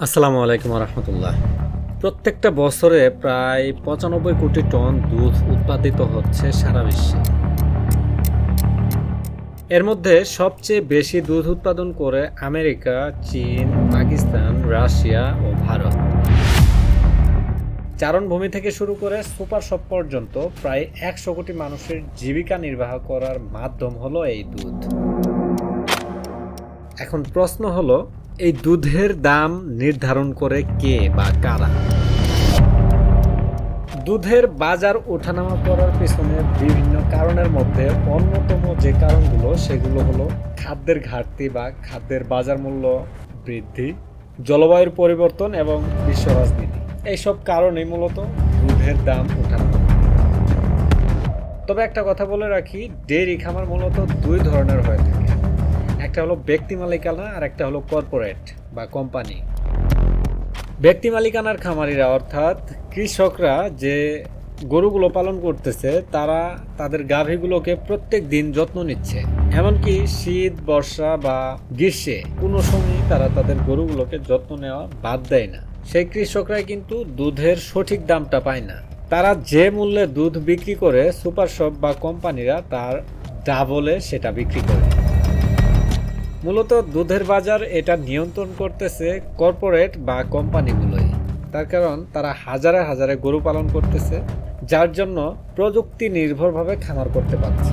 আসসালামু আলাইকুম রহমতুল্লাহ প্রত্যেকটা বছরে প্রায় পঁচানব্বই কোটি টন দুধ উৎপাদিত হচ্ছে সারা বিশ্বে। এর মধ্যে সবচেয়ে বেশি দুধ উৎপাদন করে আমেরিকা, চীন, পাকিস্তান, রাশিয়া ও ভারত। চারণভূমি থেকে শুরু করে সুপার শপ পর্যন্ত প্রায় একশো কোটি মানুষের জীবিকা নির্বাহ করার মাধ্যম হলো এই দুধ। এখন প্রশ্ন হলো এই দুধের দাম নির্ধারণ করে কে বা কারা? দুধের বাজার ওঠানামা করার পেছনে বিভিন্ন কারণের মধ্যে অন্যতম যে কারণগুলো, সেগুলো হলো খাদ্যের ঘাটতি বা খাদ্যের বাজার মূল্য বৃদ্ধি, জলবায়ুর পরিবর্তন এবং বিশ্ব রাজনীতি। এইসব কারণেই মূলত দুধের দাম ওঠানামা। তবে একটা কথা বলে রাখি, ডেইরি খামার মূলত দুই ধরনের হয়ে থাকে। একটা হলো ব্যক্তি মালিকানা আর একটা হলো কর্পোরেট বা কোম্পানি ব্যক্তি মালিকানার খামারিরা অর্থাৎ কৃষকরা যে গরুগুলো পালন করতেছে, তারা তাদের গাভীগুলোকে প্রত্যেক দিন যত্ন নিচ্ছে। এমনকি শীত, বর্ষা বা গ্রীষ্মে কোনো সময়ই তারা তাদের গরুগুলোকে যত্ন নেওয়া বাদ দেয় না। সেই কৃষকরাই কিন্তু দুধের সঠিক দামটা পায় না। তারা যে মূল্যে দুধ বিক্রি করে সুপার শপ বা কোম্পানিরা তার ডাবলে সেটা বিক্রি করে। মূলত দুধের বাজার এটা নিয়ন্ত্রণ করতেছে কর্পোরেট বা কোম্পানিগুলোই। তার কারণ তারা হাজারে হাজারে গরু পালন করতেছে, যার জন্য প্রযুক্তি নির্ভরভাবে খামার করতে পারছে।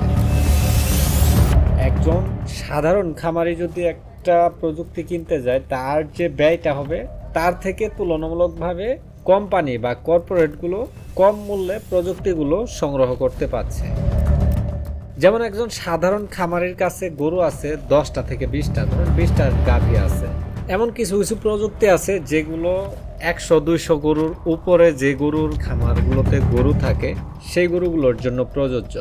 একজন সাধারণ খামারি যদি একটা প্রযুক্তি কিনতে যায়, তার যে ব্যয়টা হবে, তার থেকে তুলনামূলকভাবে কোম্পানি বা কর্পোরেটগুলো কম মূল্যে প্রযুক্তিগুলো সংগ্রহ করতে পারছে। যেমন একজন সাধারণ খামারের কাছে গরু আছে দশটা থেকে বিশটা, ধরুন বিশটা গাভী আছে। এমন কিছু কিছু প্রযুক্তি আছে যেগুলো একশো, দুইশো গরুর উপরে যে গরুর খামারগুলোতে গরু থাকে, সেই গরুগুলোর জন্য প্রযোজ্য।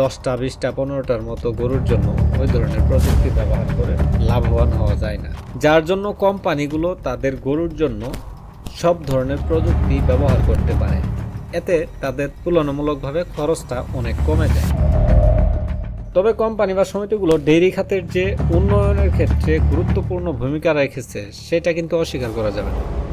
দশটা, বিশটা, পনেরোটার মতো গরুর জন্য ওই ধরনের প্রযুক্তি ব্যবহার করে লাভবান হওয়া যায় না। যার জন্য কোম্পানিগুলো তাদের গরুর জন্য সব ধরনের প্রযুক্তি ব্যবহার করতে পারে। এতে তাদের তুলনামূলকভাবে খরচটা অনেক কমে যায়। তবে কোম্পানি বা সমিতিগুলো ডেইরি খাতের যে উন্নয়নের ক্ষেত্রে গুরুত্বপূর্ণ ভূমিকা রেখেছে, সেটা কিন্তু অস্বীকার করা যাবে না।